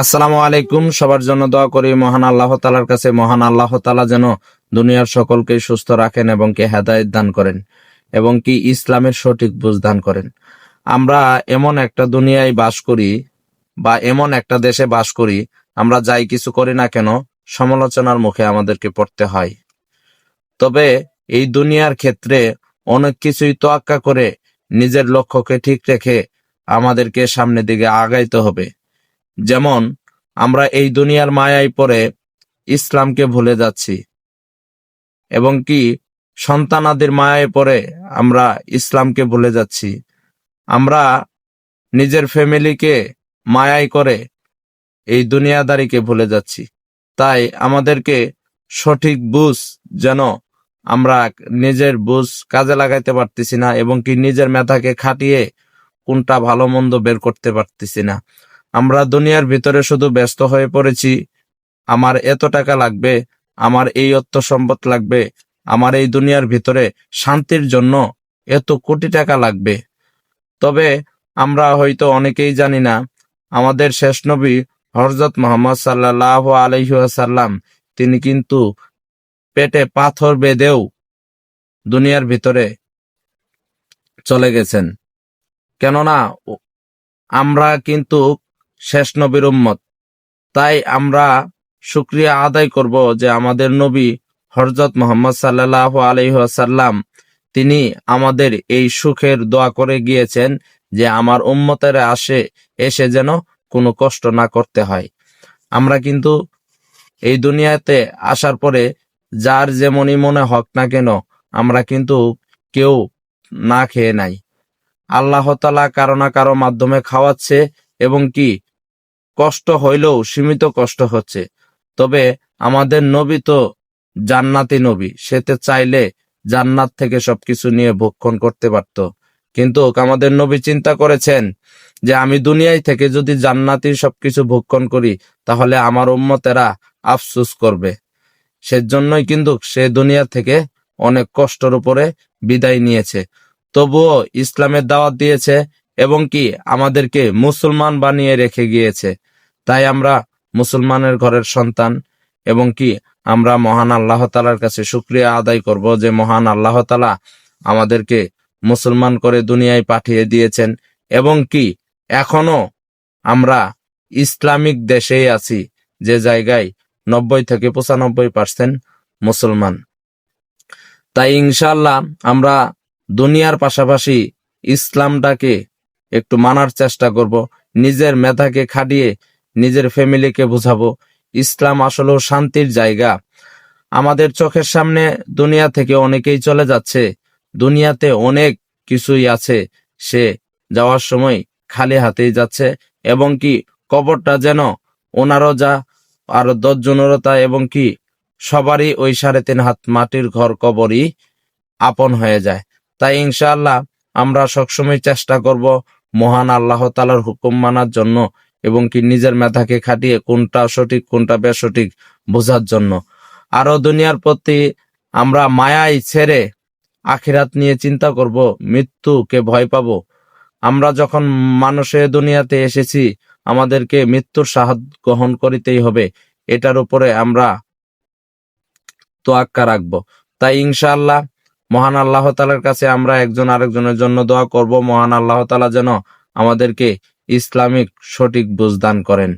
আসসালামু আলাইকুম। সবার জন্য দোয়া করি, মহান আল্লাহ তালার কাছে। মহান আল্লাহ তালা যেন দুনিয়ার সকলকে সুস্থ রাখেন এবং কে হেদায়ত দান করেন এবং কি ইসলামের সঠিক বুঝ দান করেন। আমরা এমন একটা দুনিয়ায় বাস করি বা এমন একটা দেশে বাস করি, আমরা যাই কিছু করি না কেন, সমালোচনার মুখে আমাদেরকে পড়তে হয়। তবে এই দুনিয়ার ক্ষেত্রে অনেক কিছুই তোয়াক্কা করে নিজের লক্ষ্যকে ঠিক রেখে আমাদেরকে সামনের দিকে আগাইতে হবে। যেমন, আমরা এই দুনিয়ার মায়ায় পড়ে ইসলামকে ভুলে যাচ্ছি। এবং কি, সন্তানাদের মায়ায় পড়ে আমরা ইসলামকে ভুলে যাচ্ছি। আমরা নিজের ফ্যামিলিকে মায়ায় করে এই দুনিয়াদারিকে ভুলে যাচ্ছি। তাই আমাদেরকে সঠিক বুঝ যেন আমরা নিজের বুঝ কাজে লাগাইতে পারতেছি না এবং কি নিজের মেধাকে খাটিয়ে কোনটা ভালো মন্দ বের করতে পারতেছি না। আমরা দুনিয়ার ভিতরে শুধু ব্যস্ত হয়ে পড়েছি। আমার এত টাকা লাগবে, আমার এই অর্থ সম্পদ লাগবে, আমার এই দুনিয়ার ভিতরে শান্তির জন্য এত কোটি টাকা লাগবে। তবে আমরা হয়তো অনেকেই জানি না, আমাদের শেষ নবী হরজত মোহাম্মদ সাল্লাহ আলহিহাসাল্লাম তিনি কিন্তু পেটে পাথর বেঁধেও দুনিয়ার ভিতরে চলে গেছেন। কেননা, আমরা কিন্তু শেষ নবীর উম্মত। তাই আমরা শুক্রিয়া আদায় করব যে আমাদের নবী হরজত মোহাম্মদ সাল্লাহ আলহাসাল্লাম তিনি আমাদের এই সুখের দোয়া করে গিয়েছেন যে আমার উম্মতের আসে, এসে যেন কোনো কষ্ট না করতে হয়। আমরা কিন্তু এই দুনিয়াতে আসার পরে যার যেমনই মনে হক না কেন, আমরা কিন্তু কেউ না খেয়ে নাই। আল্লাহ তালা কারও না কারও মাধ্যমে খাওয়াচ্ছে এবং কি কষ্ট হইলেও সীমিত কষ্ট হচ্ছে। তবে আমাদের নবী তো জান্নাতি নবী সেতে চাইলে জান্নাত থেকে সবকিছু নিয়ে ভক্ষণ করতে পারত। কিন্তু আমাদের নবী চিন্তা করেছেন যে আমি দুনিয়ায় থেকে যদি জান্নাতি সবকিছু ভক্ষণ করি, তাহলে আমার উম্মতেরা আফসুস করবে। সেজন্যই কিন্তু সে দুনিয়া থেকে অনেক কষ্টর উপরে বিদায় নিয়েছে। তবুও ইসলামের দাওয়াত দিয়েছে এবং কি আমাদেরকে মুসলমান বানিয়ে রেখে গিয়েছে। তাই আমরা মুসলমানের ঘরের সন্তান এবং কি আমরা মহান আল্লাহ তালার কাছে শুক্রিয়া আদায় করব যে মহান আল্লাহ তালা আমাদেরকে মুসলমান করে দুনিয়ায় পাঠিয়ে দিয়েছেন এবং কি এখনও আমরা ইসলামিক দেশেই আছি যে জায়গায় নব্বই থেকে পঁচানব্বই পার্সেন্ট মুসলমান। তাই ইনশাল্লাহ আমরা দুনিয়ার পাশাপাশি ইসলামটাকে একটু মানার চেষ্টা করব, নিজের মেধাকে খাটিয়ে নিজের ফ্যামিলিকে বোঝাবো। ইসলাম আসলেও শান্তির জায়গা। আমাদের চোখের সামনে দুনিয়া থেকে অনেকেই চলে যাচ্ছে। দুনিয়াতে অনেক কিছুই আছে। সে যাওয়ার সময় খালি হাতেই যাচ্ছে এবং কি কবরটা যেন ওনারও যা আর দশজনেরও তা এবং কি সবারই ওই সাড়ে তিন হাত মাটির ঘর কবরই আপন হয়ে যায়। তাই ইনশাআল্লাহ আমরা সবসময় চেষ্টা করব মহান আল্লাহ তালার হুকুম মানার জন্য এবং কি নিজের মেধাকে খাটিয়ে কোনটা সঠিক, কোনটা বেসঠিক বোঝার জন্য। আরও দুনিয়ার প্রতি আমরা মায়াই ছেড়ে আখিরাত নিয়ে চিন্তা করব, মৃত্যুকে ভয় পাবো। আমরা যখন মানুষের দুনিয়াতে এসেছি, আমাদেরকে মৃত্যুর সাহায্য গ্রহণ করিতেই হবে। এটার উপরে আমরা তোয়াক্কা রাখব। তাই ইনশাআল্লাহ মহান আল্লাহ তালার কাছে আমরা একজন আরেকজনের জন্য দোয়া করব। মহান আল্লাহ তালা যেন আমাদেরকে ইসলামিক সঠিক বুঝদান করেন।